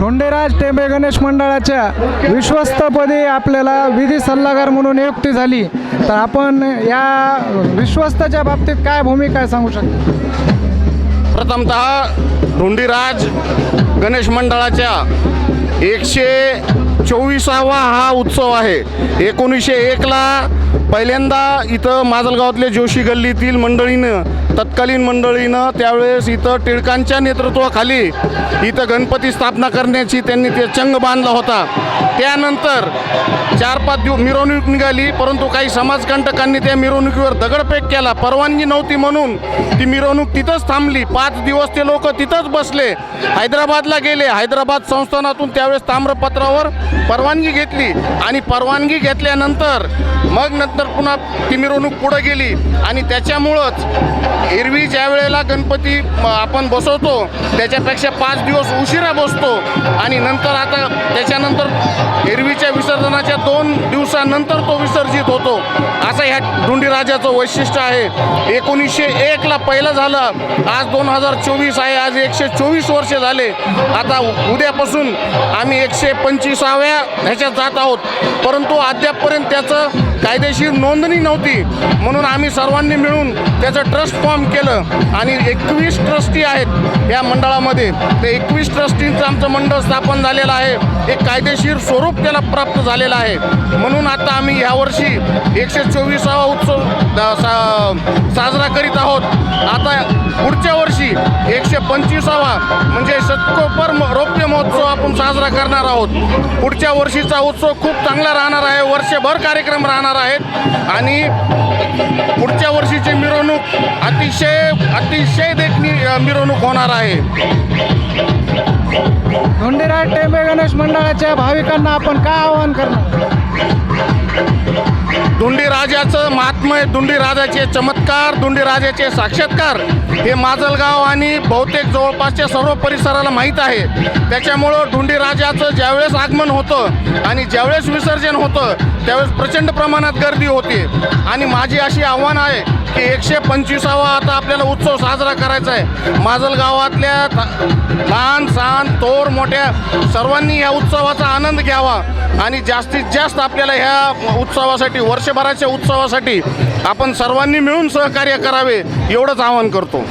धोंडेराज टेंबे गणेश मंडळाच्या विश्वस्तपदी आपल्याला विधी सल्लागार म्हणून नियुक्ती झाली. तर आपण या विश्वस्तच्या बाबतीत काय भूमिका सांगू शकतो? प्रथमतः धोंडीराज गणेश मंडळाच्या एकशे चोवीसावा हा उत्सव आहे. एकोणीसशे एकला पहिल्यांदा इथं माजलगावातले जोशी गल्लीतील मंडळीनं तत्कालीन मंडळीनं त्यावेळेस इथं टिळकांच्या नेतृत्वाखाली इथं गणपती स्थापना करण्याची त्यांनी ते चंग बांधला होता. त्यानंतर चार पाच दिवस मिरवणूक निघाली परंतु काही समाजकंटकांनी त्या मिरवणुकीवर दगडफेक केला. परवानगी नव्हती म्हणून ती मिरवणूक तिथंच थांबली. पाच दिवस ते लोक तिथंच बसले. हैदराबादला गेले. हैदराबाद संस्थानातून त्या त्यावेळेस ताम्रपत्रावर परवानगी घेतली आणि परवानगी घेतल्यानंतर मग नंतर पुन्हा ती मिरवणूक पुढे गेली. आणि त्याच्यामुळंच एरवी ज्या वेळेला गणपती आपण बसवतो त्याच्यापेक्षा पाच दिवस उशिरा बसतो. आणि नंतर आता त्याच्यानंतर एरवीच्या विसर्जनाच्या दोन दिवसानंतर तो विसर्जित होतो. असं ह्या धुंडीराजाचं वैशिष्ट्य आहे. एकोणीसशे एकला पहिलं झालं. आज दोन हजार चोवीस आहे. आज एकशे चोवीस वर्षे झाले. आता उद्यापासून आम्ही एकशे पंचवीसाव्या ह्याच्यात जात आहोत. परंतु अद्यापपर्यंत त्याचं कायदेशीर नोंदणी नव्हती म्हणून आम्ही सर्वांनी मिळून त्याचं ट्रस्ट फॉर्म केलं. आणि एकवीस ट्रस्टी आहेत या मंडळामध्ये. ते एकवीस ट्रस्टींचं आमचं मंडळ स्थापन झालेलं आहे. एक कायदेशीर स्वरूप त्याला प्राप्त झालेलं आहे. म्हणून आता आम्ही यावर्षी एकशे चोवीसावा उत्सव सा- साजरा करीत आहोत. आता पुढच्या वर्षी एकशे पंचवीसावा म्हणजे शतकोपर म- रौप्य महोत्सव आपण साजरा करणार आहोत. पुढच्या वर्षीचा उत्सव खूप चांगला राहणार आहे. वर्षभर कार्यक्रम राहणार आहेत. आणि पुढच्या वर्षीची मिरवणूक अतिशय अतिशय देखणी मिरवणूक होणार आहे. धुंडीराज टेंबे गणेश मंडळाच्या भाविकांना आपण काय आवाहन करणार? दुंडी राजाचं महात्म्य दुंडी राजाचे चमत्कार दुंडी राजाचे साक्षात्कार हे माजलगाव आणि बहुतेक जवळपासच्या सर्व परिसराला माहीत आहे. त्याच्यामुळं दुंडी राजाचं ज्यावेळेस आगमन होतं आणि ज्यावेळेस विसर्जन होतं त्यावेळेस प्रचंड प्रमाणात गर्दी होते. आणि माझी अशी आव्हान आहे की एकशे पंचवीसावा आता आपल्याला उत्सव साजरा करायचा आहे. माजल गावातल्या लहान सहान थोर मोठ्या सर्वांनी या उत्सवाचा आनंद घ्यावा आणि जास्तीत जास्त आपल्याला ह्या उत्सवासाठी वर्षभराच्या उत्सवासाठी आपण सर्वांनी मिळून सहकार्य करावे एवढंच आवाहन करतो.